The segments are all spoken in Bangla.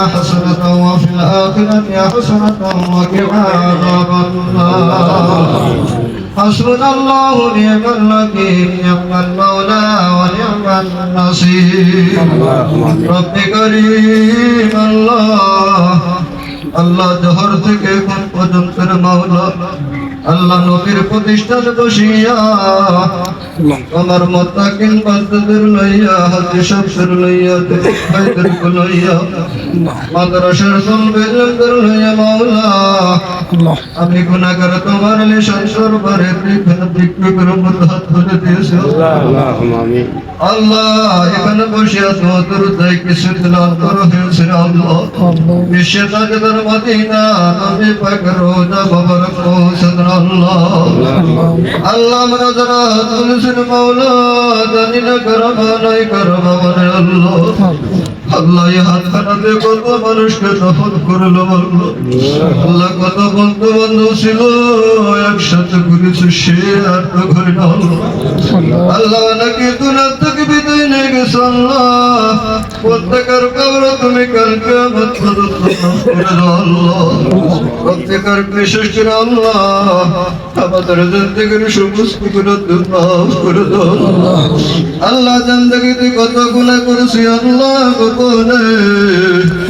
حسنة وفي الآخرة حسنة وقنا عذاب النار حسبنا الله ونعم الوكيل نعم المولى ونعم النصير رب كريم الله আল্লাহ জহর থেকে এখন পর্যন্ত মাওলা আল্লাহ নবীর প্রতিষ্ঠান বসিয়া আমার মতাকিন বাদ্যদের লইয়া হাতে সবসর লইয়া ভাইদের লইয়া মাদ্রাসার সলবেদের লইয়া মাওলা আমি গুনাহগার তোমার লিশান সরবারে বিঘ্ন বিঘ্ন মত হাত ধরে দিয়েছে। আল্লাহ এখানে বসিয়া তোমাদের উদয় কিছু দিলাম করো হয়েছে আল্লাহ? বিশ্বের তাজদার মদিনা নবী পাক রোজা বাবার আল্লাহ যারা তুলসির মাওলা, জানি না করব নাই করব মনে আল্লাহ। আল্লাহ হাত খানাতে মানুষকে দফন করল আল্লাহ কত বন্ধু ছিল, একসাথে ঘুরেছে সে আর তো ঘরে না আল্লাহ নাকি দুনিয়া থেকে আল্লাহ প্রত্যেকের কবর তুমি কালকে আমার পর্যন্ত মাফ করে দাও আল্লাহ। প্রত্যেকের বিশেষ করে আল্লাহ আমাদের জিন্দগির সমস্তগুলো তুমি মাফ করে দাও আল্লাহ। জিন্দগিতে কত গুণা করেছি আল্লাহ গোপনে।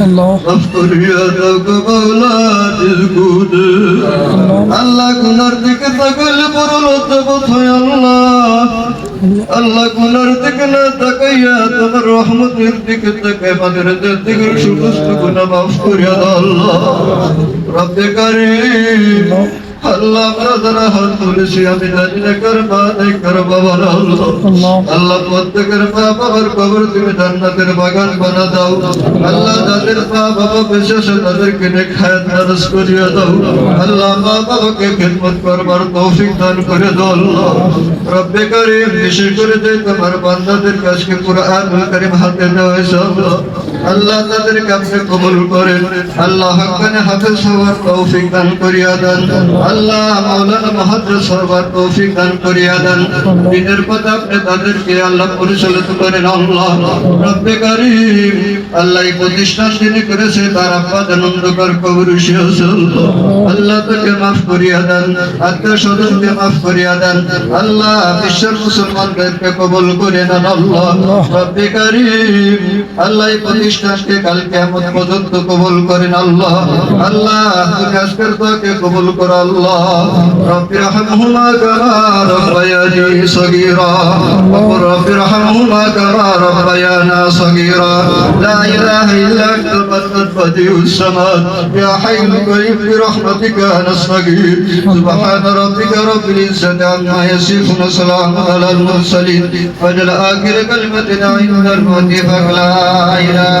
আল্লাহ। গুনার দিকে তাকালে বড় লজ্জাবোধ হয় আল্লাহ। আল্লাহ গুনার দিকে না তাকাইয়া তোমার রহমতের দিকে তাকাই আমাদের দিকে সমস্ত গুণা মাফ করিয়া দাও আল্লাহ। রব্বে কারীম। আল্লাহ আমরা যারা হাত তুলেছি আমি জানি না করবা নাই করবা বলো আল্লাহ। আল্লাহ। প্রত্যেকের মা বাবার কবর তুমি জান্নাতের বাগান বানা দাও। আল্লাহ যাদের মা বাবা আছে তাদেরকে নেখায়াত নারস করিয়া দাও। আল্লাহ মা বাবাকে খেদমত করবার তৌফিক দান করে দাও আল্লাহ। রব্বে কারীম বিশেষ করে যে তোমার বান্দাদের কাছে কুরআন কারীম হাতে দেওয়া হয়েছে আল্লাহ। আল্লাহ তাদেরকে আপনি কবুল করেন। আল্লাহ হকানে হাফেজ হওয়ার তৌফিক দান করিয়া দেন। আল্লাহ মাওলানা মহাদ্রাস হওয়ার তৌফিক দান করিয়া দেন। দিনের পথে আপনি তাদেরকে আল্লাহ পরিচালিত করেন। আল্লাহ রব্বে কারীম, আল্লাহ এই প্রতিষ্ঠান তিনি করেছে তার আব্বা আনন্দকর কবর আল্লাহ তাকে মাফ করিয়া দেন, আত্মীয় স্বজনকে মাফ করিয়া দেন। আল্লাহ বিশ্বের মুসলমানদেরকে কবুল করে নেন। আল্লাহ রব্বে কারীম, আল্লাহ এই প্রতিষ্ঠানকে কাল কিয়ামত পর্যন্ত কবুল করেন আল্লাহ আল্লাহ তুমি আজকের দোয়াকে কবুল করো আল্লাহ রব্বি রহমহুমা কামা রব্বায়ানি সগীরা ওয়া রব্বি রহমহুমা কামা রব্বায়ানা সগীরা লা ইলাহা ইল্লা আনতা বাদ বদিউস সামাদ ইয়া হাইয়ুল কাইয়ুম برحمتك نستغيث سبحان ربك رب العزة عما يصفون وسلام على المرسلين وجل آخر كلمة عند الموت فلا إله